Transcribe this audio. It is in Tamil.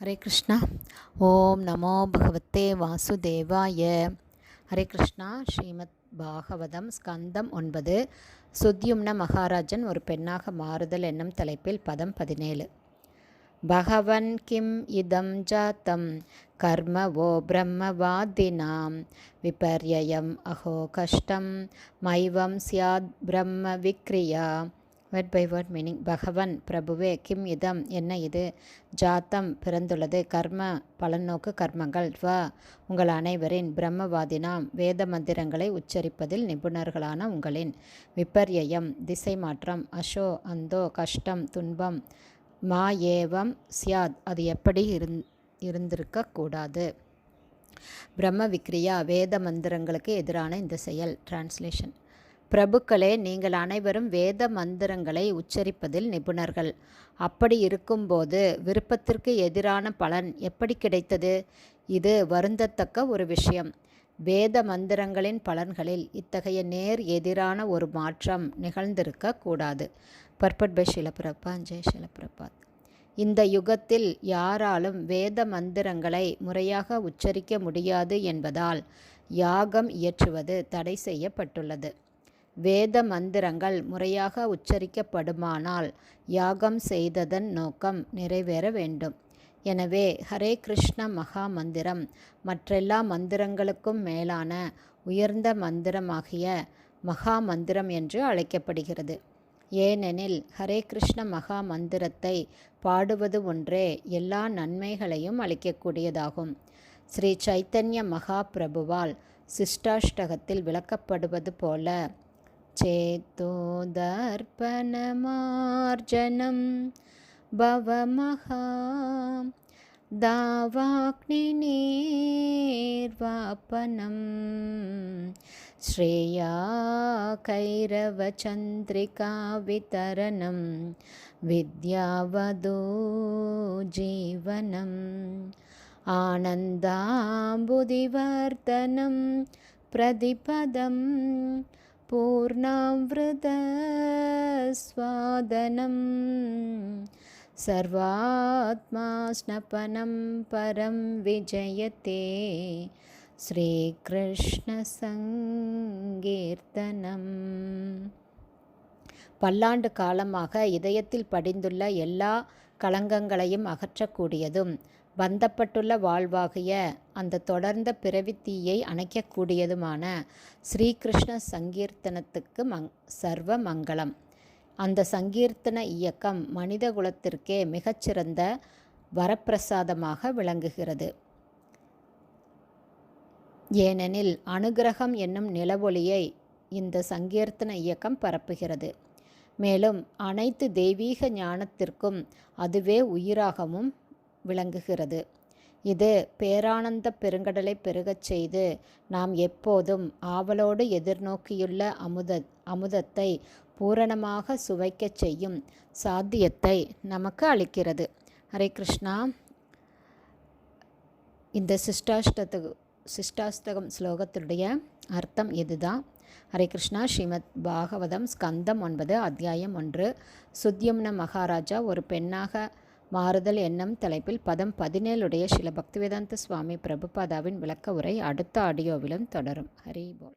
ஹரே கிருஷ்ணா. ஓம் நமோ பகவத்தே வாசுதேவாய. ஹரே கிருஷ்ணா. ஸ்ரீமத் பாகவதம் ஸ்கந்தம் ஒன்பது. சுத்யும்ன மகாராஜன் ஒரு பெண்ணாக மாறுதல் என்னும் தலைப்பில் பதம் பதினேழு. பகவன் கிம் இதம் ஜாத்தம்? கர்ம ஓ பிரம்மவாதினாம். விபர்யம் அஹோ கஷ்டம். மைவம் சியாத் பிரம்ம விக்ரியா. வேர்ட் பை வேர்ட் மீனிங் பகவன் பிரபுவே கிம் இதம் என்ன இது? ஜாத்தம் பிறந்துள்ளது கர்ம பலநோக்கு கர்மங்கள் வ. உங்கள் அனைவரின் பிரம்மவாதினாம் வேத மந்திரங்களை உச்சரிப்பதில் நிபுணர்களான உங்களின் விபர்யம் திசை மாற்றம் அஷோ அந்தோ கஷ்டம் துன்பம் மா ஏவம் சியாத் அது எப்படி இருந் இருந்திருக்கக்கூடாது பிரம்ம விக்ரியா வேத மந்திரங்களுக்கு எதிரான இந்த செயல் டிரான்ஸ்லேஷன் பிரபுக்களே நீங்கள் அனைவரும் வேத மந்திரங்களை உச்சரிப்பதில் நிபுணர்கள். அப்படி இருக்கும்போது விருப்பத்திற்கு எதிரான பலன் எப்படி கிடைத்தது? இது வருந்தத்தக்க ஒரு விஷயம். வேத மந்திரங்களின் பலன்களில் இத்தகைய நேர் எதிரான ஒரு மாற்றம் நிகழ்ந்திருக்க கூடாது. பர்பட் பை ஷிலபிரபா. ஜெய் ஷிலபிரபாத். இந்த யுகத்தில் யாராலும் வேத மந்திரங்களை முறையாக உச்சரிக்க முடியாது என்பதால் யாகம் இயற்றுவது தடை செய்யப்பட்டுள்ளது. வேத மந்திரங்கள் முறையாக உச்சரிக்கப்படுமானால் யாகம் செய்ததன் நோக்கம் நிறைவேற வேண்டும். எனவே ஹரே கிருஷ்ண மகா மந்திரம் மற்றெல்லா மந்திரங்களுக்கும் மேலான உயர்ந்த மந்திரமாகிய மகா மந்திரம் என்று அழைக்கப்படுகிறது. ஏனெனில் ஹரே கிருஷ்ண மகா மந்திரத்தை பாடுவது ஒன்றே எல்லா நன்மைகளையும் அளிக்கக்கூடியதாகும். ஸ்ரீ சைத்தன்ய மகா பிரபுவால் சிஷ்டாஷ்டகத்தில் விளக்கப்படுவது போல चेतोदर्पणमार्जनं भवमहा दावाग्निर्वापनं श्रेया कैरवचन्द्रिकावितरणं विद्यावदो जीवनम् आनन्दाम्बुदिवर्तनं प्रतिपदम् पूर्णावृतस्वादनं सर्वात्मा स्नपनं परं विजयते ஸ்ரீகிருஷ்ணசங்கீர்த்தனம் பல்லாண்டு காலமாக இதயத்தில் படிந்துள்ள எல்லா களங்கங்களையும் அகற்றக்கூடியதும் பந்தப்பட்டுள்ள வாழ்வாகிய அந்த தொடர்ந்த பிறவித்தீயை அணைக்கக்கூடியதுமான ஸ்ரீகிருஷ்ண சங்கீர்த்தனத்துக்கு மங் சர்வ மங்களம். அந்த சங்கீர்த்தன இயக்கம் மனித குலத்திற்கே மிகச்சிறந்த வரப்பிரசாதமாக விளங்குகிறது. ஏனெனில் அனுகிரகம் என்னும் நிலவொளியை இந்த சங்கீர்த்தன இயக்கம் பரப்புகிறது. மேலும் அனைத்து தெய்வீக ஞானத்திற்கும் அதுவே உயிராகவும் விளங்குகிறது. இது பேரானந்த பெருங்கடலை பெருகச் செய்து நாம் எப்போதும் ஆவலோடு எதிர்நோக்கியுள்ள அமுத அமுதத்தை பூரணமாக சுவைக்கச் செய்யும் சாத்தியத்தை நமக்கு அளிக்கிறது. ஹரே கிருஷ்ணா. இந்த சிஷ்டாஷ்டத்து சிஷ்டாஸ்தகம் ஸ்லோகத்தினுடைய அர்த்தம் இதுதான். ஹரே கிருஷ்ணா. ஸ்ரீமத் பாகவதம் ஸ்கந்தம் ஒன்பது அத்தியாயம் ஒன்று. சுத்யம்ன மகாராஜா ஒரு பெண்ணாக மாறுதல் எண்ணம் தலைப்பில் பதம் பதினேழுடைய சில பக்திவேதாந்த சுவாமி பிரபுபாதாவின் விளக்க உரை அடுத்த ஆடியோவிலும் தொடரும். ஹரி போல்